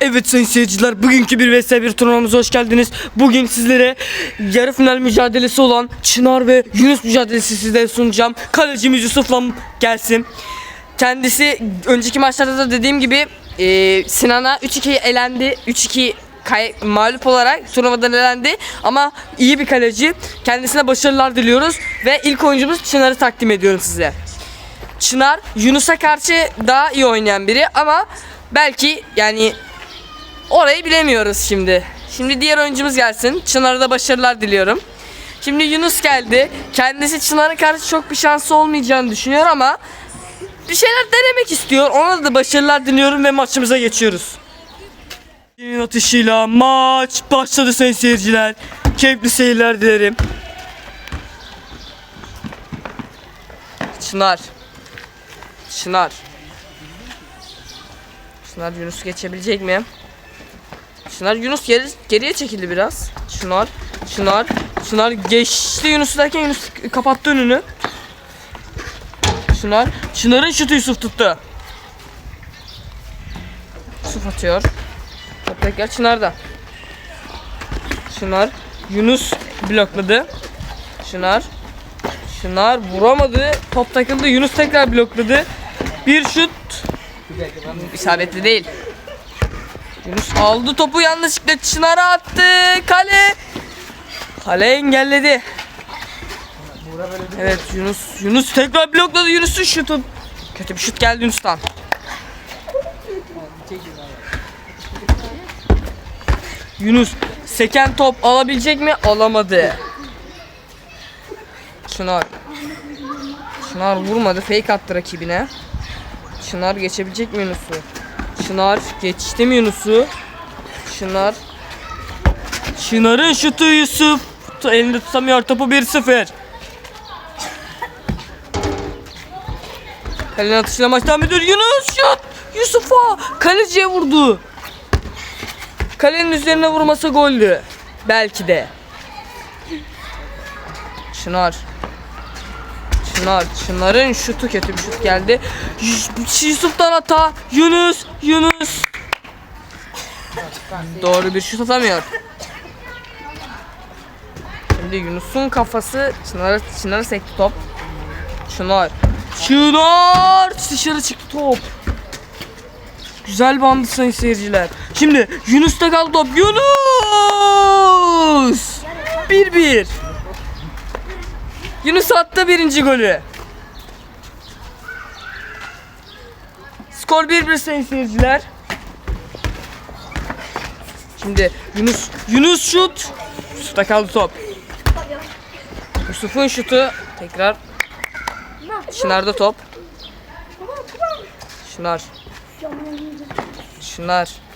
Evet sayın seyirciler bugünkü bir vs 1 turnuvamıza hoş geldiniz. Bugün sizlere yarı final mücadelesi olan Çınar ve Yunus mücadelesi sizlere sunacağım. Kalecimiz Yusuf'la gelsin. Kendisi önceki maçlarda da dediğim gibi e, Sinan'a 3-2 elendi. 3-2 kay- mağlup olarak turnuvadan elendi ama iyi bir kaleci. Kendisine başarılar diliyoruz ve ilk oyuncumuz Çınar'ı takdim ediyorum size. Çınar Yunus'a karşı daha iyi oynayan biri ama belki yani orayı bilemiyoruz şimdi. Şimdi diğer oyuncumuz gelsin. Çınar'a da başarılar diliyorum. Şimdi Yunus geldi. Kendisi Çınar'a karşı çok bir şansı olmayacağını düşünüyor ama bir şeyler denemek istiyor. Ona da başarılar diliyorum ve maçımıza geçiyoruz. Yeni atışıyla maç başladı sayın seyirciler. Keyifli seyirler dilerim. Çınar. Çınar. Çınar Yunus geçebilecek mi? Çınar Yunus geri, geriye çekildi biraz. Çınar. Çınar. Çınar geçti Yunus derken Yunus kapattı önünü. Çınar. Çınar'ın şutu Yusuf tuttu. Yusuf atıyor. Tekrar. Çınar. Yunus blokladı. Çınar. Çınar vuramadı. Top takıldı. Yunus tekrar blokladı. Bir şut. İsabetli değil. Yunus aldı topu yanlışlıkla Çınar'a attı. Kale. Kale engelledi. Evet Yunus Yunus tekrar blokladı Yunus'un şutu. Kötü bir şut geldi Yunus'tan. Yunus seken top alabilecek mi? Alamadı. Çınar. Çınar vurmadı. Fake attı rakibine. Çınar geçebilecek mi Yunus'u? Çınar geçti mi Yunus'u? Çınar. Çınar'ın şutu Yusuf. Elinde tutamıyor topu 1-0. Kalenin atışıyla maç devam ediyor. Yunus şut. Yusuf'a kaleciye vurdu. Kalenin üzerine vurmasa goldü. Belki de. Çınar. Çınar. Çınar'ın şutu kötü bir şut geldi. Yus- Yusuf'tan hata. Yunus. Yunus. Doğru bir şut atamıyor. Şimdi Yunus'un kafası Çınar'a Çınar'a sekti top. Çınar. Çınar dışarı çıktı top. Güzel bandı sayın seyirciler. Şimdi Yunus'ta kaldı top. Yunus! 1-1. Yunus attı birinci golü. Skor 1-1 sayın seyirciler. Şimdi Yunus Yunus şut. Yusuf'ta kaldı top. Yusuf'un şutu tekrar Çınar'da top. Çınar. Çınar.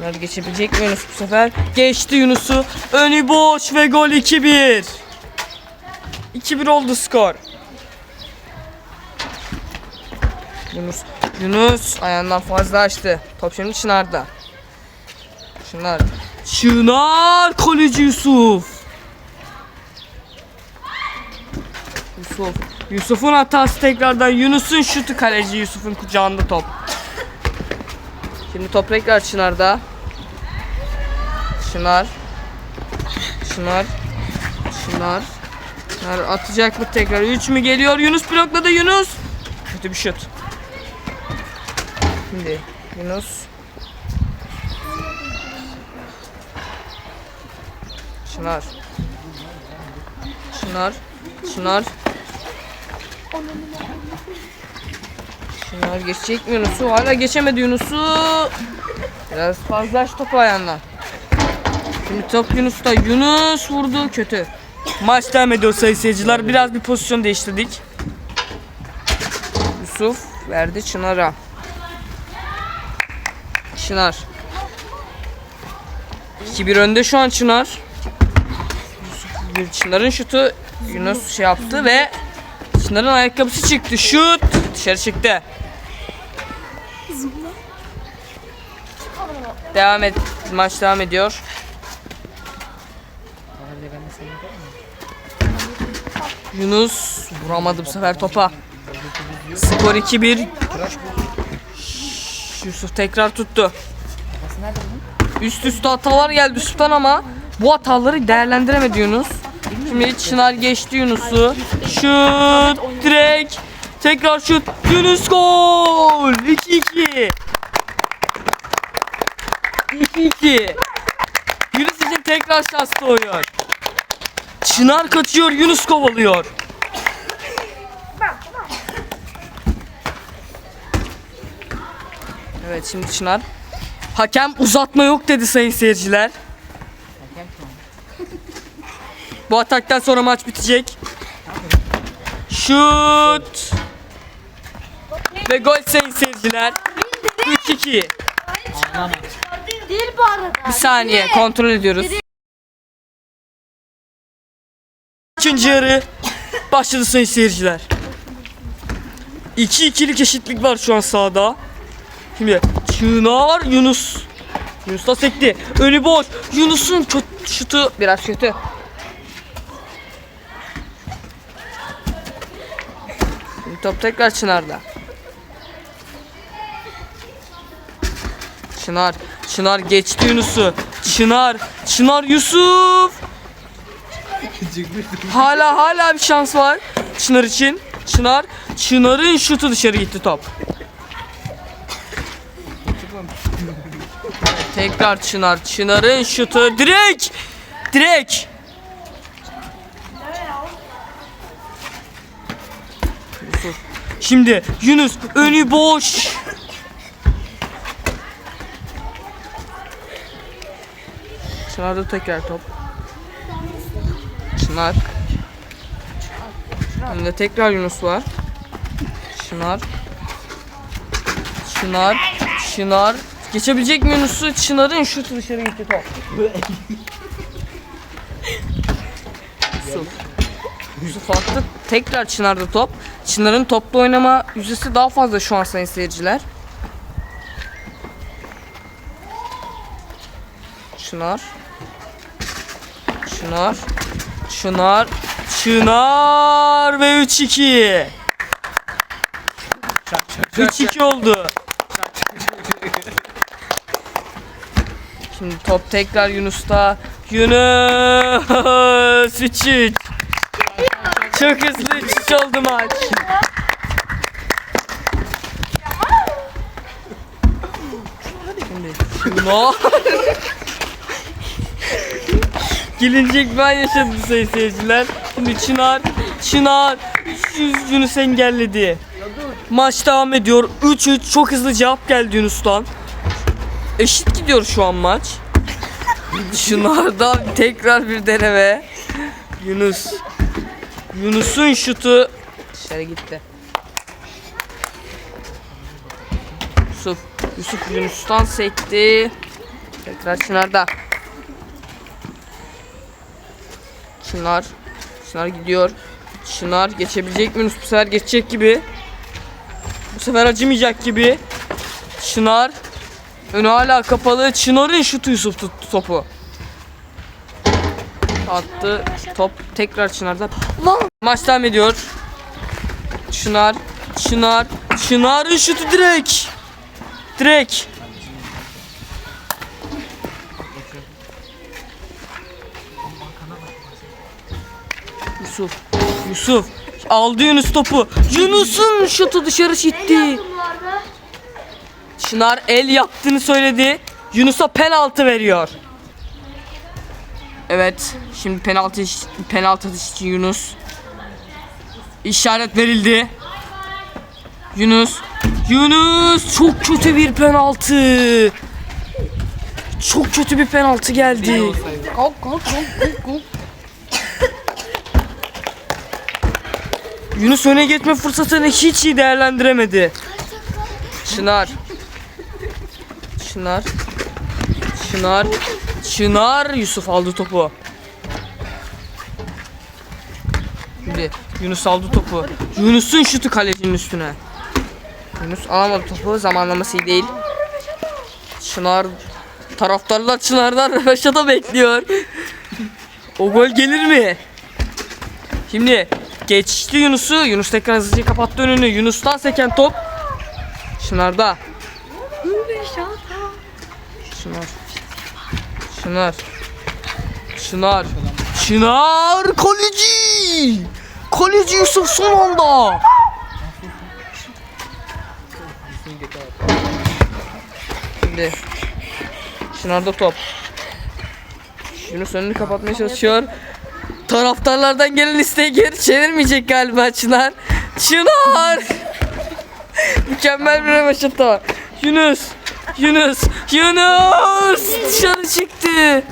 Çınar geçebilecek mi Yunus bu sefer? Geçti Yunus'u. Önü boş ve gol 2-1. 2-1 oldu skor. Yunus. Yunus ayağından fazla açtı. Top şimdi Çınar'da. Çınar. Çınar kaleci Yusuf. Yusuf. Yusuf'un hatası tekrardan Yunus'un şutu kaleci Yusuf'un kucağında top. Şimdi top tekrar Çınar'da. Çınar. Çınar. Çınar. Çınar atacak mı tekrar? 3 mü geliyor? Yunus blokladı Yunus. Kötü bir şut. Şimdi Yunus. Çınar. Çınar. Çınar. Çınar geçecek mi Yunus'u? Hala geçemedi Yunus'u. Biraz fazla aç topu ayağından. Şimdi top Yunus'ta. Yunus vurdu. Kötü. Maç devam ediyor sayın seyirciler. Biraz bir pozisyon değiştirdik. Yusuf verdi Çınar'a. Çınar. 2-1 önde şu an Çınar. Çınar'ın şutu Yunus şey yaptı ve Çınar'ın ayakkabısı çıktı. Şut dışarı çıktı. Devam et. Maç devam ediyor. Yunus vuramadı bu sefer topa. Skor 2-1. Yusuf tekrar tuttu. Üst üste hatalar geldi Yusuf'tan ama bu hataları değerlendiremedi Yunus. Şimdi Çınar geçti Yunus'u. Şut direkt. Tekrar şut. Yunus gol. 2-2. 2-2. Yunus için tekrar şans doğuyor. Çınar kaçıyor, Yunus kovalıyor. Evet şimdi Çınar. Hakem uzatma yok dedi sayın seyirciler. Bu ataktan sonra maç bitecek. Şut. Ve gol sayın seyirciler. 3-2. Değil bu arada. Bir saniye kontrol ediyoruz. İkinci yarı başladı sayın seyirciler. 2-2'lik eşitlik var şu an sahada. Şimdi Çınar Yunus. Yunus da sekti. Önü boş. Yunus'un şutu biraz kötü. Şimdi top tekrar Çınar'da. Çınar. Çınar geçti Yunus'u. Çınar. Çınar Yusuf. Hala hala bir şans var. Çınar için. Çınar. Çınar'ın şutu dışarı gitti top. Tekrar Çınar. Çınar'ın şutu. Direkt. Yusuf. Şimdi Yunus önü boş. Çınar'da tekrar top. Çınar. Önünde tekrar Yunus var. Çınar. Çınar. Çınar. Geçebilecek mi Yunus'u? Çınar'ın şutu dışarı gitti top. Yusuf. Yusuf attı. Tekrar Çınar'da top. Çınar'ın topla oynama yüzdesi daha fazla şu an sayın seyirciler. Çınar. Çınar. Çınar. Çınar ve 3-2. 3-2 oldu. Şimdi top tekrar Yunus'ta. Yunus 3-3. Çok hızlı 3-3 oldu maç. Şimdi. Gelincek ben yaşadım sayın seyirciler. Şimdi Çınar, Çınar Yunus engelledi. Maç devam ediyor. 3-3 çok hızlı cevap geldi Yunus'tan. Eşit gidiyor şu an maç. Çınar'dan tekrar bir deneme. Yunus. Yunus'un şutu dışarı gitti. Yusuf. Yusuf Yunus'tan sekti. Tekrar Çınar'da. Çınar. Çınar gidiyor. Çınar geçebilecek mi? Bu sefer geçecek gibi. Bu sefer acımayacak gibi. Çınar. Önü hala kapalı. Çınar'ın şutu Yusuf tuttu topu. Attı. Top tekrar Çınar'da. Lan! Maç devam ediyor. Çınar. Çınar. Çınar'ın şutu direkt. Direkt. Yusuf. Yusuf. Aldı Yunus topu. Yunus'un şutu dışarı gitti. Çınar el yaptığını söyledi. Yunus'a penaltı veriyor. Evet. Şimdi penaltı penaltı atışı için Yunus. İşaret verildi. Yunus. Yunus çok kötü bir penaltı. Çok kötü bir penaltı geldi. Kalk kalk kalk kalk kalk. Yunus öne geçme fırsatını hiç iyi değerlendiremedi. Çınar. Çınar. Çınar. Çınar. Yusuf aldı topu. Şimdi Yunus aldı topu. Yunus'un şutu kalecinin üstüne. Yunus alamadı topu. Zamanlaması iyi değil. Çınar taraftarlar Çınar'dan röveşata bekliyor. O gol gelir mi? Şimdi geçti Yunus'u. Yunus tekrar hızlıca kapattı önünü. Yunus'tan seken top. Çınar'da. Çınar. Çınar. Çınar. Çınar kaleci. Kaleci Yusuf son anda. Şimdi Çınar'da top. Yunus önünü kapatmaya çalışıyor. Taraftarlardan gelen isteği geri çevirmeyecek galiba Çınar. Çınar! Mükemmel bir röveşata. Yunus! Yunus! Yunus! Dışarı çıktı.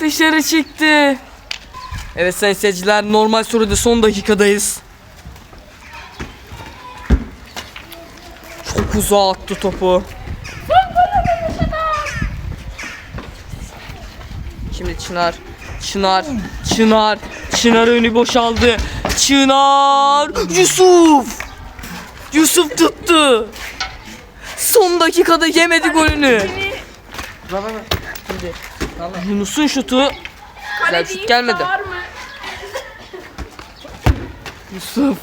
Dışarı çıktı. Evet sayın seyirciler normal sürede son dakikadayız. Çok uzağa attı topu. Şimdi Çınar. Çınar. Çınar. Çınar önü boşaldı. Çınar. Yusuf. Yusuf tuttu. Son dakikada yemedi golünü. Yunus'un şutu güzel şut gelmedi. Yusuf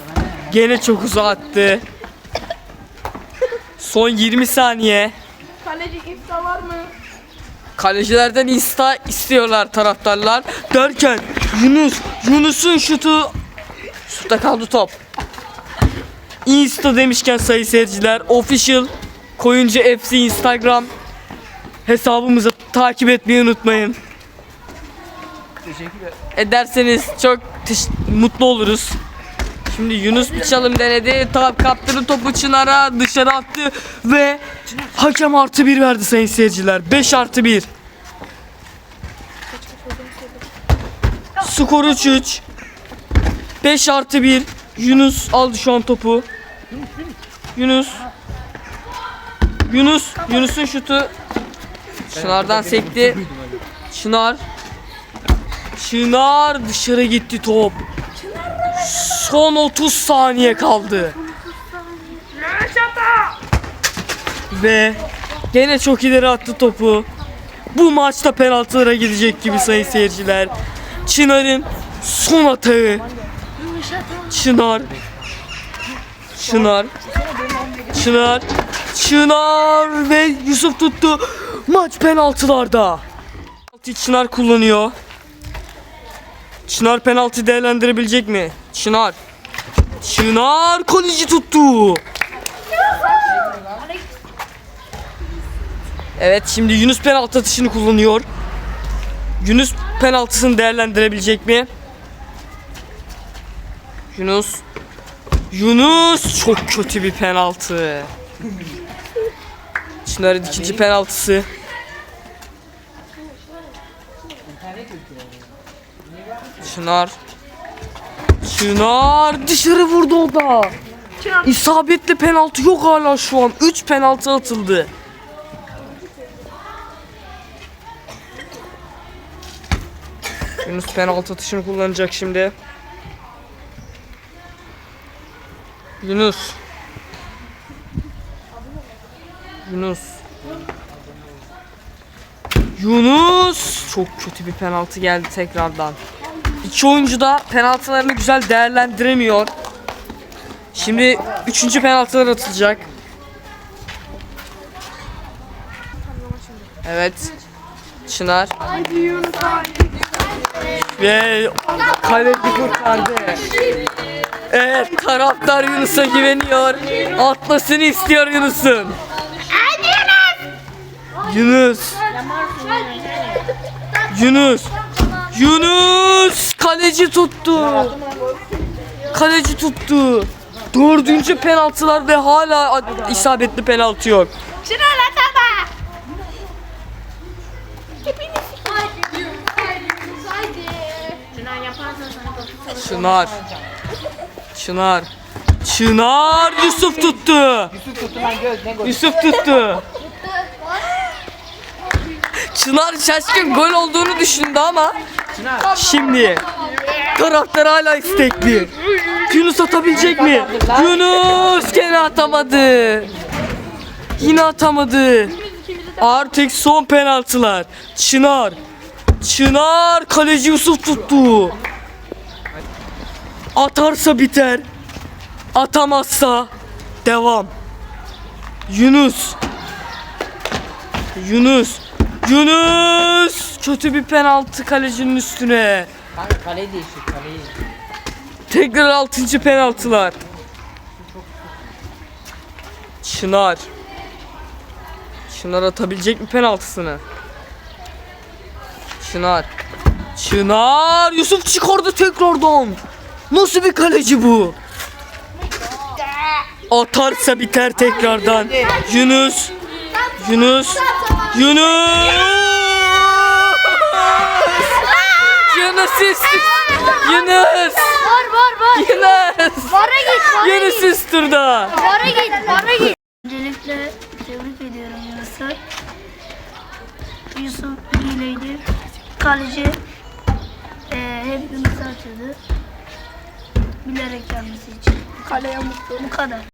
gene çok uzağa attı. Son 20 saniye. Kaleci ifta var mı? Kalecilerden insta istiyorlar taraftarlar. Derken Yunus, Yunus'un şutu şutta kaldı top. Insta demişken sayı seyirciler official Koyuncu FC Instagram hesabımızı takip etmeyi unutmayın. Ederseniz çok mutlu oluruz. Şimdi Yunus bir çalım denedi. Tam kaptırdı topu Çınar'a dışarı attı ve hakem artı bir verdi sayın seyirciler. 5 artı 1. Skor 3-3. 5 artı 1. Yunus aldı şu an topu. Yunus. Yunus. Yunus'un şutu. Çınar'dan sekti. Çınar. Çınar dışarı gitti top. Son 30 saniye kaldı. Ve gene çok ileri attı topu. Bu maçta penaltılara gidecek gibi sayın seyirciler. Çınar'ın son atağı. Çınar. Çınar. Çınar. Çınar ve Yusuf tuttu. Maç penaltılarda. Penaltı Çınar kullanıyor. Çınar penaltı değerlendirebilecek mi? Çınar. Çınar kaleci tuttu. Evet şimdi Yunus penaltı atışını kullanıyor. Yunus penaltısını değerlendirebilecek mi? Yunus. Yunus çok kötü bir penaltı. Çınar'ın ikinci penaltısı. Çınar. Çınar dışarı vurdu o da. İsabetli penaltı yok hala şu an. 3 penaltı atıldı. Yunus penaltı atışını kullanacak şimdi. Yunus. Yunus. Yunus. Çok kötü bir penaltı geldi tekrardan. İki oyuncu da penaltılarını güzel değerlendiremiyor. Şimdi üçüncü penaltılar atılacak. Evet. Çınar. Haydi Yunus haydi. Ve kaleci kurtardı. Evet taraftar Yunus'a güveniyor. Atmasını istiyor Yunus'un. Yunus. Yunus. Yunus kaleci tuttu. Kaleci tuttu. Dördüncü penaltılar ve hala isabetli penaltı yok. Çınar Çınar. Çınar. Çınar Yusuf tuttu. Yusuf tuttu. Çınar şaşkın gol olduğunu düşündü ama şimdi taraftar hala istekli. Yunus atabilecek mi? Yunus gene atamadı. Yine atamadı. Artık son penaltılar. Çınar. Çınar kaleci Yusuf tuttu. Atarsa biter. Atamazsa devam. Yunus. Yunus. Yunus. Kötü bir penaltı kalecinin üstüne. Kanka kale değişir kaleyi. Tekrar 6. penaltılar. Çınar. Çınar atabilecek mi penaltısını? Çınar. Çınar. Yusuf çıkardı tekrardan. Nasıl bir kaleci bu? Atarsa biter tekrardan. Yunus. Yunus. Yunus. Yunus üst. Yunus. Var var var. Yunus. Vara git. Yunus git. üst turda. Vara git. Vara git. Öncelikle tebrik ediyorum Yunus'u. Yusuf hileydi. Kaleci eee hep Yunus'u atıyordu. Bilerek gelmesi için. Kaleye mutlu. Bu kadar.